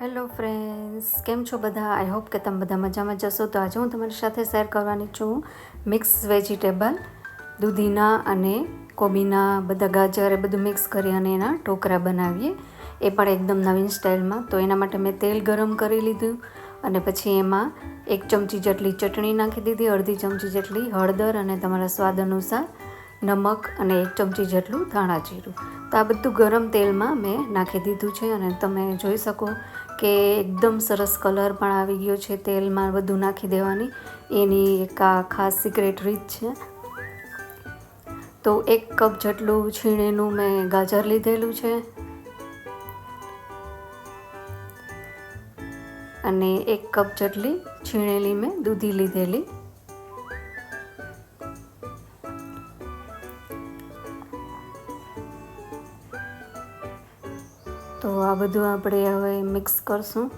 Hello friends કેમ છો બધા? આઈ હોપ કે તમે બધા મજામાં જશો તો આજે હું તમારી સાથે શેર કરવાની છું મિક્સ વેજીટેબલ દૂધીના અને કોબીના બધા ગાજર એ બધું મિક્સ કરી અને એના ઢોકળા બનાવીએ. એ પણ એકદમ નવીન સ્ટાઇલમાં તો એના માટે મેં તેલ ગરમ કરી લીધું અને પછી એમાં એક ચમચી જેટલી ચટણી નાખી દીધી, અડધી ચમચી જેટલી હળદર અને તમારા સ્વાદ અનુસાર નમક અને એક ચમચી જેટલું ધાણા જીરું. તો આ બધું ગરમ તેલમાં મેં નાખી દીધું છે અને તમે જોઈ શકો કે એકદમ સરસ કલર પણ આવી ગયો છે તેલમાં બધું નાખી દેવાની. એની એક આ ખાસ સિક્રેટ રીત છે. તો એક કપ જેટલું છીણેનું મેં ગાજર લીધેલું છે. અને એક કપ જેટલી છીણેલી મેં દૂધી લીધેલી. તો આ બધું આપણે હવે મિક્સ કરશું.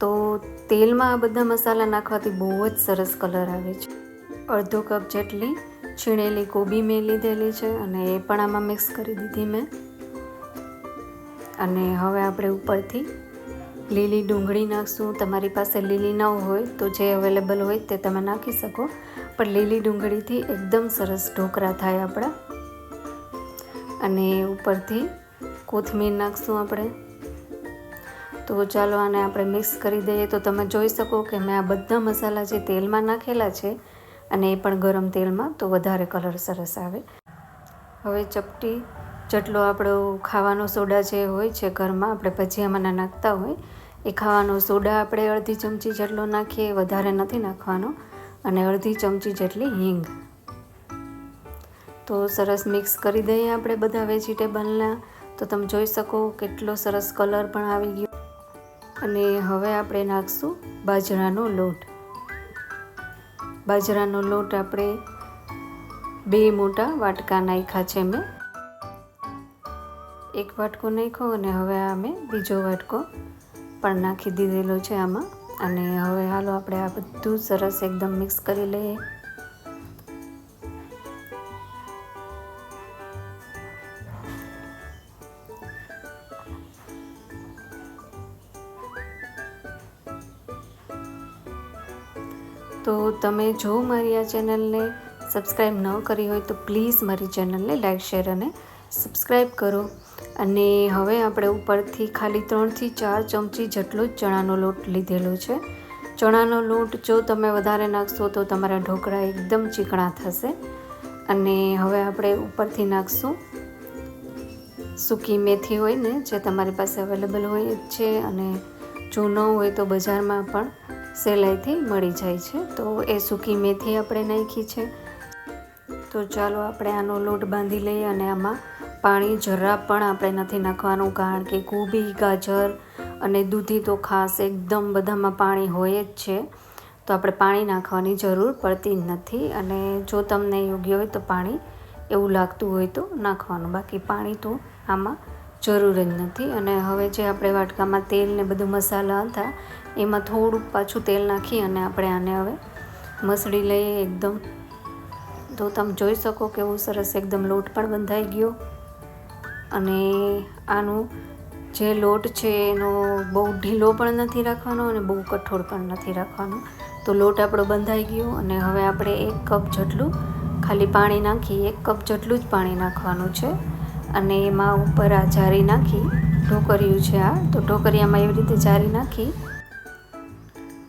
તો તેલમાં આ બધા મસાલા નાખવાથી બહુ જ સરસ કલર આવે છે. અડધો કપ જેટલી છીણેલી કોબી મેં લીધેલી છે અને એ પણ આમાં મિક્સ કરી દીધી મેં. અને હવે આપણે ઉપરથી લીલી ડુંગળી નાખશું. તમારી પાસે લીલી ન હોય તો જે અવેલેબલ હોય તે તમે નાખી શકો. પણ લીલી ડુંગળીથી એકદમ સરસ ઢોકળા થાય આપણા. અને ઉપરથી કોથમીર નાખશું આપણે. તો ચાલો આને આપણે મિક્સ કરી દઈએ. તો તમે જોઈ શકો કે મેં આ બધા મસાલા જે તેલમાં નાખેલા છે અને એ પણ ગરમ તેલમાં, તો વધારે કલર સરસ આવે. હવે ચપટી, જેટલો આપણો ખાવાનો સોડા જે હોય છે ઘરમાં, આપણે ભજીયામાં નાખતા હોય, એ ખાવાનો સોડા આપણે અડધી ચમચી જેટલો નાખીએ, વધારે નથી નાખવાનો, અને અડધી ચમચી જેટલી હિંગ. તો સરસ મિક્સ કરી દઈએ આપણે બધા વેજીટેબલના. તો તમે જોઈ શકો કેટલો સરસ કલર પણ આવી ગયો. અને હવે આપણે નાખશું બાજરાનો લોટ. બાજરાનો લોટ આપણે બે મોટા વાટકા નાખ્યા છે મેં. એક વાટકો નાખ્યો અને હવે આ મેં બીજો વાટકો પણ નાખી દીધેલો છે આમાં. અને હવે હાલો આપણે આ બધું સરસ એકદમ મિક્સ કરી લઈએ. તો તમે જો મારી આ ચેનલને સબસ્ક્રાઈબ ન કરી હોય તો પ્લીઝ મારી ચેનલને લાઈક, શેર અને સબસ્ક્રાઈબ કરો. અને હવે આપણે ઉપરથી ખાલી ત્રણથી ચાર ચમચી જેટલો જ ચણાનો લોટ લીધેલો છે. ચણાનો લોટ જો તમે વધારે નાખશો તો તમારા ઢોકળા એકદમ ચીકણા થશે. અને હવે આપણે ઉપરથી નાખશું સૂકી મેથી હોય ને, જે તમારી પાસે અવેલેબલ હોય જ છે અને જો ન હોય તો બજારમાં પણ સહેલાઈથી મળી જાય છે. તો એ સૂકી મેથી આપણે નાખી છે. તો ચાલો આપણે આનો લોટ બાંધી લઈએ અને આમાં પાણી જરા પણ આપણે નથી નાખવાનું, કારણ કે કોબી ગાજર અને દૂધી તો ખાસ એકદમ બધામાં પાણી હોય જ છે. તો આપણે પાણી નાખવાની જરૂર પડતી નથી અને જો તમને યોગ્ય હોય તો પાણી એવું લાગતું હોય તો નાખવાનું. બાકી પાણી તો આમાં જરૂર જ નથી. અને હવે જે આપણે વાટકામાં તેલ ને બધું મસાલા હતા, એમાં થોડુંક પાછું તેલ નાખી અને આપણે આને હવે મસળી લઈએ એકદમ. તો તમે જોઈ શકો કેવું સરસ એકદમ લોટ પણ બંધાઈ ગયો. અને આનું જે લોટ છે એનો બહુ ઢીલો પણ નથી રાખવાનો અને બહુ કઠોળ પણ નથી રાખવાનો. તો લોટ આપણો બંધાઈ ગયો અને હવે આપણે એક કપ જેટલું ખાલી પાણી નાખી એક કપ જેટલું જ પાણી નાખવાનું છે. અને એમાં ઉપર આ જારી નાખી ઢોકરિયું છે આ. તો ઢોકરિયામાં એવી રીતે જારી નાખી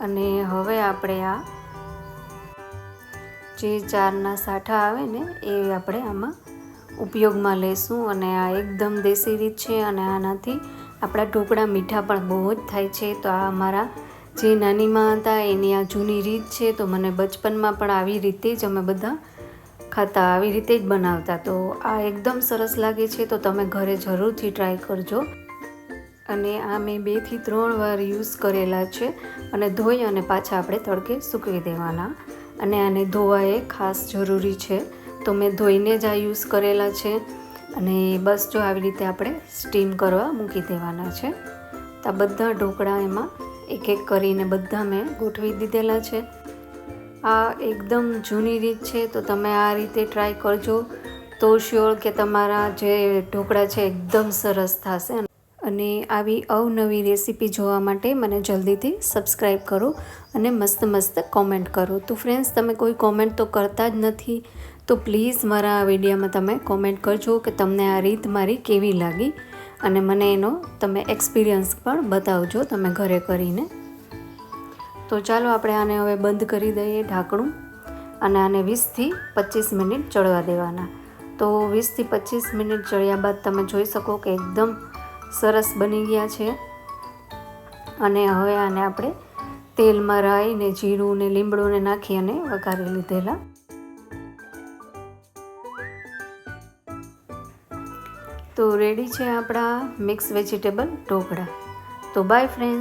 અને હવે આપણે આ જે ચારના સાઠા આવે ને, એ આપણે આમાં ઉપયોગમાં લેશું અને આ એકદમ દેશી રીત છે અને આનાથી આપણા ઢોકળા મીઠા પણ બહુ જ થાય છે. તો આ અમારા જે નાનીમાં હતા, એની આ જૂની રીત છે. તો મને બચપનમાં પણ આવી રીતે જ અમે બધા ખાતા આવી રીતે જ બનાવતા. તો આ એકદમ સરસ લાગે છે, તો તમે ઘરે જરૂરથી ટ્રાય કરજો. અને આ મેં બેથી ત્રણ વાર યુઝ કરેલા છે, અને ધોઈ અને પાછા આપણે તડકે સૂકવી દેવાના. અને આને ધોવા એ ખાસ જરૂરી છે. તો મેં ધોઈને જ આ યુઝ કરેલા છે, અને બસ જો આવી રીતે આપણે સ્ટીમ કરવા મૂકી દેવાના છે. તો આ બધા ઢોકળા એમાં એક એક કરીને બધા મેં ગોઠવી દીધેલા છે. આ એકદમ જૂની રીત છે, તો તમે આ રીતે ટ્રાય કરજો. તો શ્યોર કે તમારા જે ઢોકળા છે, એકદમ સરસ થશે. અને આવી અવનવી રેસીપી જોવા માટે મને જલ્દીથી સબસ્ક્રાઈબ કરો અને મસ્ત મસ્ત કોમેન્ટ કરો. તો ફ્રેન્ડ્સ તમે કોઈ કોમેન્ટ તો કરતા જ નથી, તો પ્લીઝ મારા આ વિડીયોમાં તમે કોમેન્ટ કરજો કે તમને આ રીત મારી કેવી લાગી. અને મને એનો તમે એક્સપિરિયન્સ પણ બતાવજો, તમે ઘરે કરીને. તો ચાલો આપણે આને હવે બંધ કરી દઈએ ઢાંકણું અને આને વીસથી પચીસ મિનિટ ચડવા દેવાના. તો વીસથી પચીસ મિનિટ ચડ્યા બાદ તમે જોઈ શકો કે એકદમ સરસ બની ગયા છે. અને હવે આને આપણે તેલમાં રાઈ જીરું ને લીમડું નાખી અને વઘારી લીધેલા. તો રેડી છે આપણા મિક્સ વેજીટેબલ ઢોકળા. તો બાય ફ્રેન્ડ